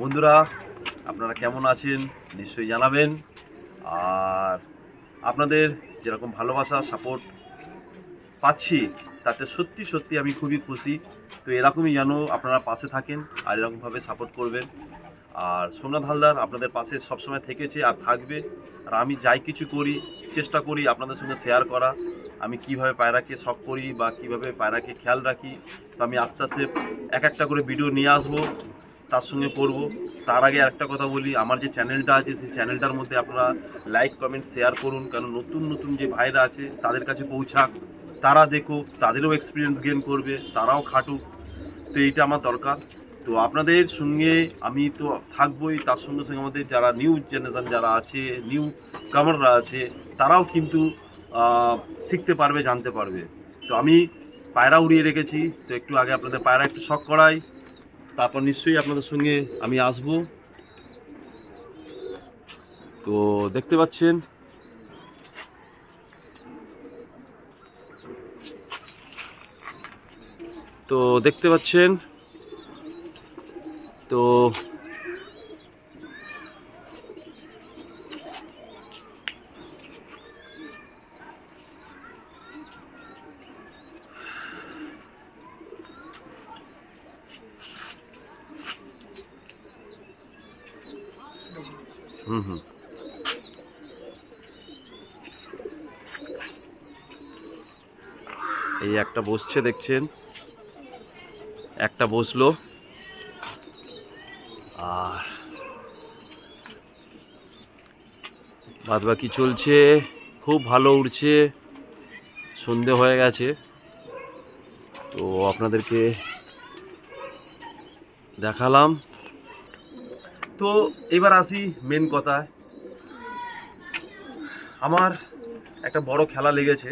বন্ধুরা, আপনারা কেমন আছেন? নিশ্চয়ই জানাবেন। আর আপনাদের যেরকম ভালোবাসা সাপোর্ট পাচ্ছি, তাতে সত্যি সত্যি আমি খুবই খুশি। তো এরকমই যেন আপনারা পাশে থাকেন আর এরকমভাবে সাপোর্ট করবেন। আর সোমনাথ হালদার আপনাদের পাশে সবসময় থেকেছে আর থাকবে। আর আমি যাই কিছু করি, চেষ্টা করি আপনাদের সঙ্গে শেয়ার করা। আমি কীভাবে পায়রাকে শখ করি বা কীভাবে পায়রাকে খেয়াল রাখি, তো আমি আস্তে আস্তে এক একটা করে ভিডিও নিয়ে আসব। তার সঙ্গে করব। তার আগে একটা কথা বলি, আমার যে চ্যানেলটা আছে, সেই চ্যানেলটার মধ্যে আপনারা লাইক কমেন্ট শেয়ার করুন, কারণ নতুন নতুন যে ভাইরা আছে, তাদের কাছে পৌঁছাক। তারা দেখুক, তাদেরও এক্সপিরিয়েন্স গেন করবে, তারাও খাটুক। তো এইটা আমার দরকার। তো আপনাদের সঙ্গে আমি তো থাকবোই, তার সঙ্গে সঙ্গে আমাদের যারা নিউ জেনারেশান যারা আছে নিউ কামাররা আছে, তারাও কিন্তু শিখতে পারবে, জানতে পারবে। তো আমি পায়রা উড়িয়ে রেখেছি। তো একটু আগে আপনাদের পায়রা একটু শখ করাই। তারপর নিশ্চয়ই আপনাদের সঙ্গে আমি আসব। তো দেখতে পাচ্ছেন। তো দেখতে পাচ্ছেন। তো হুম। হুম এই একটা বসছে, দেখছেন? একটা বসল। আর বাদ বাকি চলছে। খুব ভালো উড়ছে। সন্ধে হয়ে গেছে। তো আপনাদেরকে দেখালাম। তো এবার আসি মেন কথায়। আমার একটা বড় খেলা লেগেছে,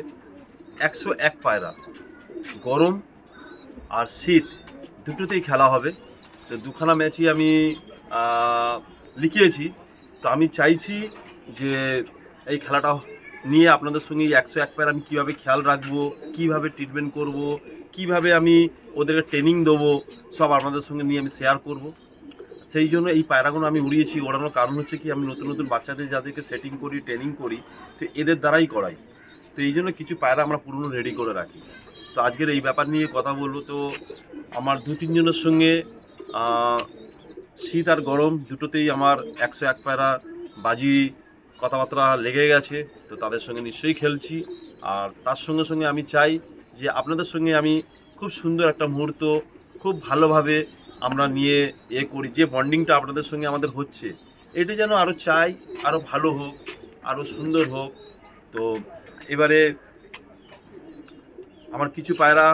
একশো এক পায়রা। গরম আর শীত দুটোতেই খেলা হবে। তো দুখানা ম্যাচই আমি লিখিয়েছি। তো আমি চাইছি যে এই খেলাটা নিয়ে আপনাদের সঙ্গে একশো এক পায়রা আমি কীভাবে খেয়াল রাখব, কীভাবে ট্রিটমেন্ট করব, কীভাবে আমি ওদেরকে ট্রেনিং দেবো, সব আপনাদের সঙ্গে নিয়ে আমি শেয়ার করব। সেই জন্য এই পায়রাগুলো আমি উড়িয়েছি। ওড়ানোর কারণ হচ্ছে কি, আমি নতুন নতুন বাচ্চাদের যাদেরকে সেটিং করি ট্রেনিং করি, তো এদের দ্বারাই করাই। তো এই জন্য কিছু পায়রা আমরা পুরনো রেডি করে রাখি। তো আজকের এই ব্যাপার নিয়ে কথা বলব। তো আমার দু তিনজনের সঙ্গে শীত আর গরম দুটোতেই আমার একশো এক পায়রা বাজি কথাবার্তা লেগে গেছে। তো তাদের সঙ্গে নিশ্চয়ই খেলছি। আর তার সঙ্গে সঙ্গে আমি চাই যে আপনাদের সঙ্গে আমি খুব সুন্দর একটা মুহূর্ত, খুব ভালোভাবে আমরা নিয়ে এ করি, যে বন্ডিংটা আপনাদের সঙ্গে আমাদের হচ্ছে, এটা যেন আরও চাই আরও ভালো হোক আরও সুন্দর হোক। তো এবারে আমার কিছু পায়রা,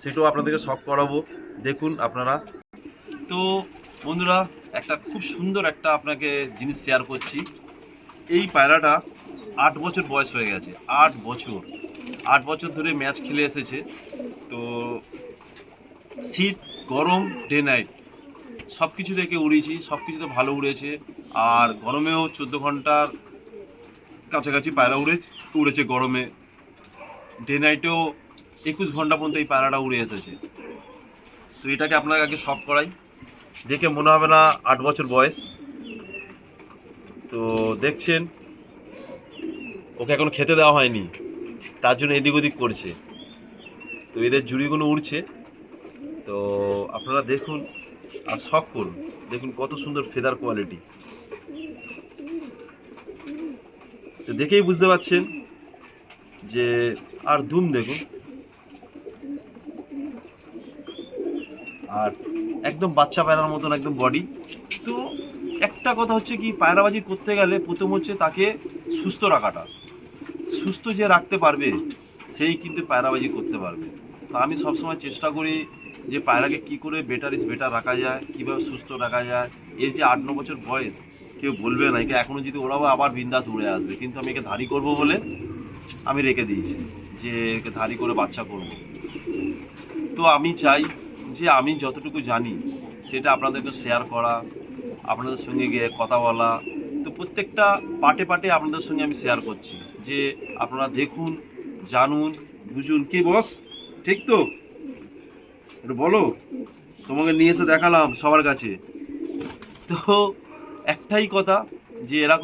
সেটাও আপনাদেরকে শখ করাবো। দেখুন আপনারা। তো বন্ধুরা, একটা খুব সুন্দর একটা আপনাকে জিনিস শেয়ার করছি। এই পায়রাটা আট বছর বয়স হয়ে গেছে, আট বছর। আট বছর ধরে ম্যাচ খেলে এসেছে। তো শীত গরম ডে নাইট সব কিছু থেকে উড়িয়েছি সব কিছুতে ভালো উড়েছে। আর গরমেও চোদ্দ ঘণ্টার কাছাকাছি পায়রা উড়ে, উড়েছে গরমে। ডে নাইটেও একুশ ঘণ্টা পর্যন্ত এই পায়রাটা উড়ে এসেছে। তো এটাকে আপনাকে আগে শখ করাই। দেখে মনে হবে না আট বছর বয়স। তো দেখছেন, ওকে এখন খেতে দেওয়া হয়নি। তার জন্য এদিক ওদিক করছে। তো এদের জুড়িগুলো উড়ছে। তো আপনারা দেখুন আর শখ করুন। দেখুন কত সুন্দর ফেদার কোয়ালিটি তো দেখেই বুঝতে পারছেন যে আর দুম দেখুন। আর একদম বাচ্চা পায়রার মতন একদম বডি তো একটা কথা হচ্ছে কি, পায়রাবাজি করতে গেলে প্রথম হচ্ছে তাকে সুস্থ রাখাটা। সুস্থ যে রাখতে পারবে, সেই কিন্তু পায়রাবাজি করতে পারবে। তা আমি সবসময় চেষ্টা করি যে পায়রাকে কি করে বেটার ইস বেটার রাখা যায়, কীভাবে সুস্থ রাখা যায়, এর যে আট, ন বছর বয়স, কেউ বলবে না, একে এখনও যদি ওরাও আবার বিন্দাস উড়ে আসবে, কিন্তু আমি একে ধারি করব বলে আমি রেখে দিয়েছি যে একে ধারি করে বাচ্চা করব। তো আমি চাই যে আমি যতটুকু জানি, সেটা আপনাদেরকে শেয়ার করা, আপনাদের সঙ্গে গিয়ে কথা বলা, তো প্রত্যেকটা পাটে পাটে আপনাদের সঙ্গে আমি শেয়ার করছি, যে আপনারা দেখুন, জানুন, বুঝুন, কি বস? ঠিক তো? একটু বলো তোমাকে নিয়ে এসে দেখালাম সবার কাছে। তো একটাই কথা যে এরকম